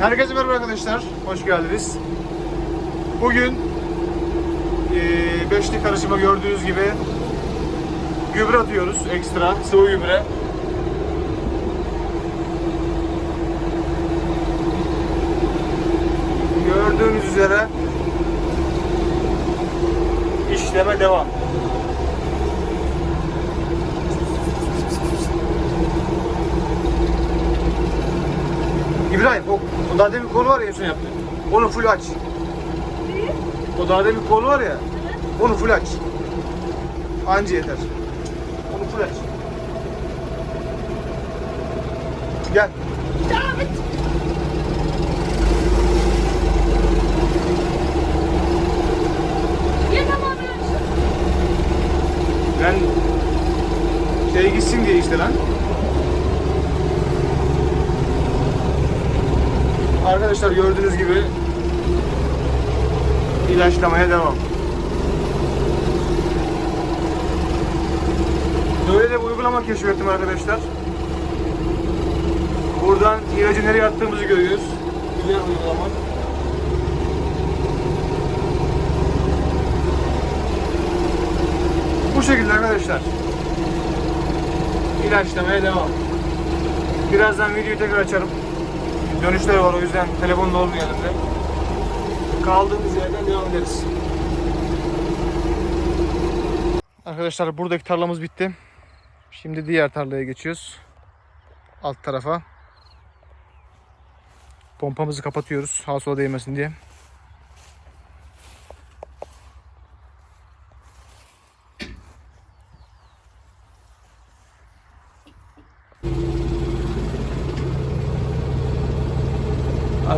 Herkese merhaba arkadaşlar. Hoş geldiniz. Bugün eee beşli karışıma gördüğünüz gibi gübre atıyoruz. Ekstra sıvı gübre. Gördüğünüz üzere işleme devam. İbrahim o, o daha demin kolu var ya en son yaptın. Onu full aç. O daha demin kolu var ya. Onu full aç. Anca yeter. Onu full aç. Gel. Ben şey gitsin diye işte lan. Arkadaşlar gördüğünüz gibi ilaçlamaya devam. Böyle de bir uygulama keşfettim arkadaşlar. Buradan ilacı nereye attığımızı görüyoruz. Güzel uygulama. Bu şekilde arkadaşlar. İlaçlamaya devam. Birazdan videoyu tekrar açarım. Dönüşler var o yüzden telefonda olmuyor elimde. Kaldığımız yerden devam ederiz. Arkadaşlar buradaki tarlamız bitti. Şimdi diğer tarlaya geçiyoruz. Alt tarafa. Pompamızı kapatıyoruz. Hasıla değmesin diye.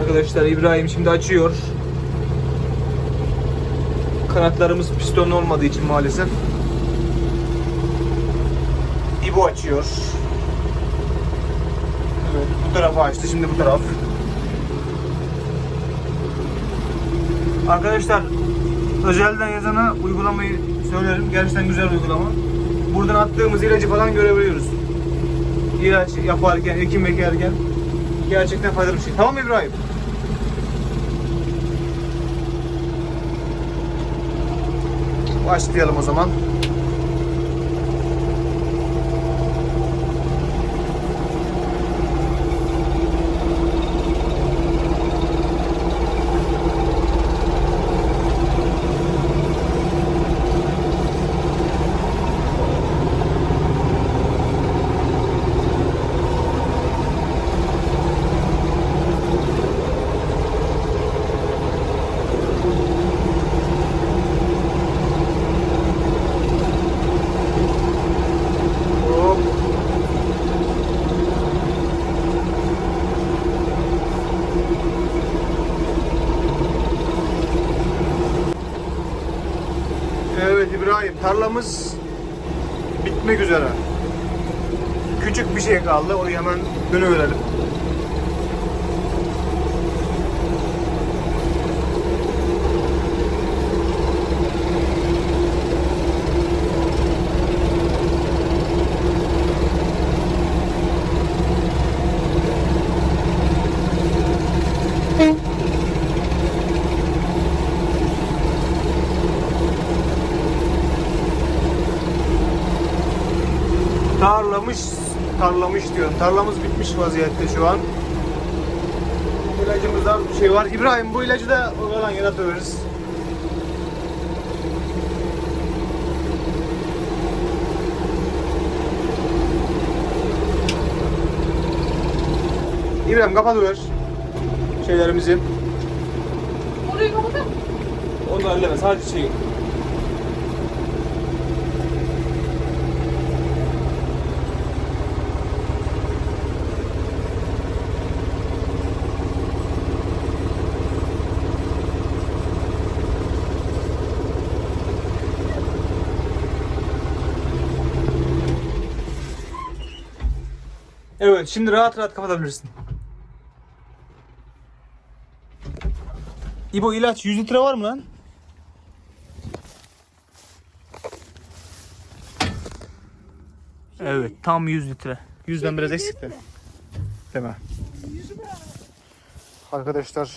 Arkadaşlar İbrahim şimdi açıyor. Kanatlarımız piston olmadığı için maalesef. İbo açıyor. Evet, bu tarafı açtı. Şimdi bu taraf. Arkadaşlar özelden yazana uygulamayı söylerim. Gerçekten güzel uygulama. Buradan attığımız ilacı falan görebiliyoruz. İlaç yaparken, ekim ekerken gerçekten faydalı bir şey. Tamam İbrahim? Başlayalım o zaman. Evet İbrahim tarlamız bitmek üzere. Küçük bir şey kaldı. Orayı hemen dönüverelim. Tarlamış, tarlamış diyorum. Tarlamız bitmiş vaziyette şu an. İlacımızdan bir şey var. İbrahim bu ilacı da oradan yana atıyoruz. İbrahim kapatıver şeylerimizi. Orayı kapatır mısın? Onu da elleme sadece şey Evet, şimdi rahat rahat kapatabilirsin. İbo ilaç 100 litre var mı lan? Evet tam 100 litre. 100'den biraz eksikti. Değil? Arkadaşlar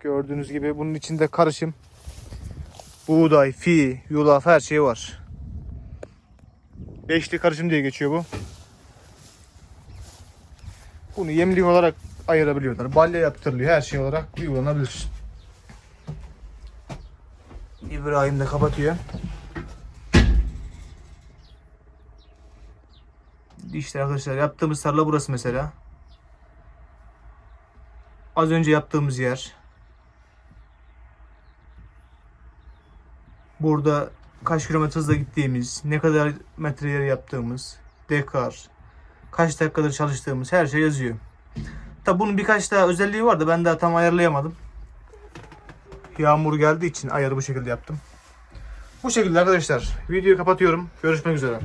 gördüğünüz gibi bunun içinde karışım buğday, fi, yulaf her şey var. Beşli karışım diye geçiyor bu. Bunu yemlik olarak ayırabiliyorlar. Balya yaptırılıyor. Her şey olarak uygulanabilir. İbrahim de kapatıyor. İşte arkadaşlar yaptığımız tarla burası mesela. Az önce yaptığımız yer. Burada kaç kilometre hızla gittiğimiz, ne kadar metre yer yaptığımız, dekar, kaç dakikadır çalıştığımız her şey yazıyor. Tabi bunun birkaç daha özelliği var da ben daha tam ayarlayamadım. Yağmur geldiği için ayarı bu şekilde yaptım. Bu şekilde arkadaşlar. Videoyu kapatıyorum. Görüşmek üzere.